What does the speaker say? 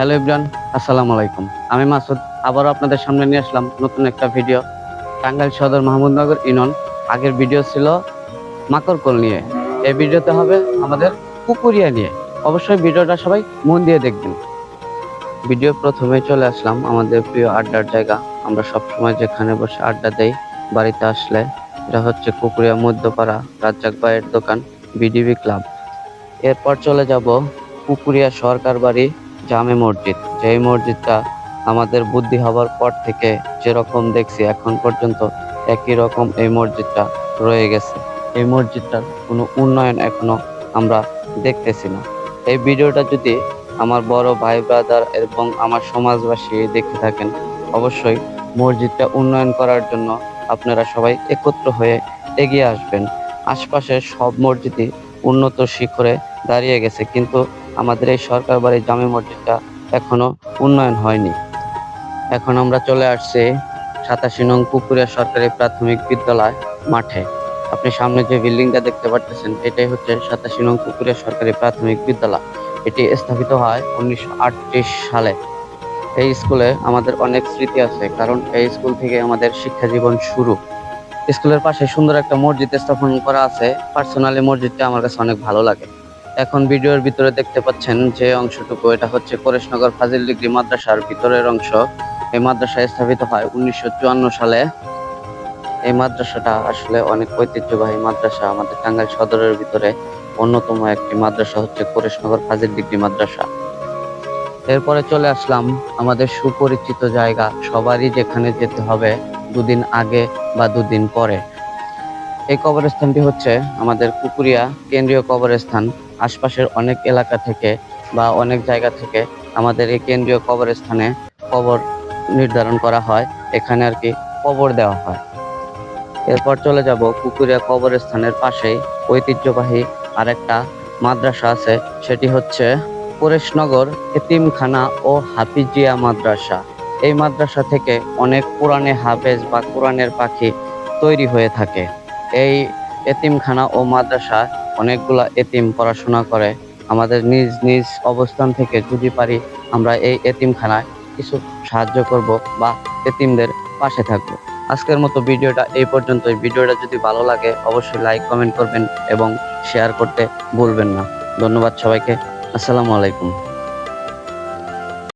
Hello Ibran, আসসালামু আলাইকুম। আমি মাসুদ, আবারও আপনাদের সামনে নিয়ে আসলাম নতুন একটা ভিডিও। টাঙ্গাইল সদর মাহমুদনগর ইনন আগের ভিডিও ছিল মাকড়কল নিয়ে। এই ভিডিওতে হবে আমাদের কুকুরিয়া নিয়ে। অবশ্যই ভিডিওটা সবাই মন দিয়ে দেখবেন। ভিডিও প্রথমে চলে আসলাম আমাদের প্রিয় আড্ডার জায়গা। আমরা সবসময় যেখানে বসে আড্ডা দেই, বাড়িতে আসলে এটা হচ্ছে কুকুরিয়া মধ্যপাড়া রাজ্জাক ভাইয়ের দোকান, বিডিবি ক্লাব। এরপর চলে যাব কুকুরিয়া সরকার বাড়ি। জামে মসজিদ। যেই মসজিদটা আমাদের বুদ্ধি হবার পর থেকে যেরকম দেখছি, এখন পর্যন্ত একই রকম এই মসজিদটা রয়ে গেছে। এই মসজিদটার কোনো উন্নয়ন এখনও আমরা দেখতেছি না। এই ভিডিওটা যদি আমার বড় ভাই ব্রাদার এবং আমার সমাজবাসী দেখে থাকেন, অবশ্যই মসজিদটা উন্নয়ন করার জন্য আপনারা সবাই একত্র হয়ে এগিয়ে আসবেন। আশপাশের সব মসজিদই উন্নত শিখরে দাঁড়িয়ে গেছে। কিন্তু আমাদের এই সরকার বাড়ির জামে মসজিদটা এখনও উন্নয়ন হয়নি। এখন আমরা চলে আসছি সাতাশি নং পুকুরিয়া সরকারি প্রাথমিক বিদ্যালয় মাঠে। আপনি সামনে যে বিল্ডিংটা দেখতে পাচ্ছেন এটাই হচ্ছে সাতাশি নং পুকুরিয়া সরকারি প্রাথমিক বিদ্যালয়। এটি স্থাপিত হয় উনিশশো আটত্রিশ সালে। এই স্কুলে আমাদের অনেক স্মৃতি আছে, কারণ এই স্কুল থেকে আমাদের শিক্ষা জীবন শুরু। স্কুলের পাশে সুন্দর একটা মসজিদ স্থাপন করা আছে। পার্সোনালি মসজিদটা আমার কাছে অনেক ভালো লাগে। এখন ভিডিওর ভিতরে দেখতে পাচ্ছেন যে অংশটুকু, এটা হচ্ছে কোরেশনগর ফাজিল ডিগ্রি মাদ্রাসার ভিতরের অংশ। এই মাদ্রাসা স্থাপিত হয় উনিশশো সালে। এই মাদ্রাসাটা আসলে অনেক ঐতিহ্যবাহী মাদ্রাসা। আমাদের টাঙ্গাইল সদরের ভিতরে অন্যতম একটি মাদ্রাসা হচ্ছে কোরেশনগর ফাজিল ডিগ্রি মাদ্রাসা। এরপরে চলে আসলাম আমাদের সুপরিচিত জায়গা, সবারই যেখানে যেতে হবে দুদিন আগে বা দুদিন পরে। এই কবরস্থানটি হচ্ছে আমাদের কুকুরিয়া কেন্দ্রীয় কবরস্থান। আশপাশের অনেক এলাকা থেকে বা অনেক জায়গা থেকে আমাদের এই কেন্দ্রীয় কবরস্থানে কবর নির্ধারণ করা হয়। এখানে আর কি কবর দেওয়া হয়। এরপর চলে যাব কুকুরিয়া কবরস্থানের পাশেই ঐতিহ্যবাহী আরেকটা মাদ্রাসা আছে। সেটি হচ্ছে পরেশনগর এতিমখানা ও হাফিজিয়া মাদ্রাসা। এই মাদ্রাসা থেকে অনেক কোরআনে হাফেজ বা কোরআনের পাখি তৈরি হয়ে থাকে। এই এতিমখানা ও মাদ্রাসা অনেকগুলা এতিম পড়াশোনা করে। আমাদের নিজ নিজ অবস্থান থেকে যদি পারি, আমরা এই এতিমখানায় কিছু সাহায্য করব বা এতিমদের পাশে থাকব। আজকের মতো ভিডিওটা এই পর্যন্তই। ভিডিওটা যদি ভালো লাগে, অবশ্যই লাইক, কমেন্ট করবেন এবং শেয়ার করতে ভুলবেন না। ধন্যবাদ সবাইকে। আসসালামু আলাইকুম।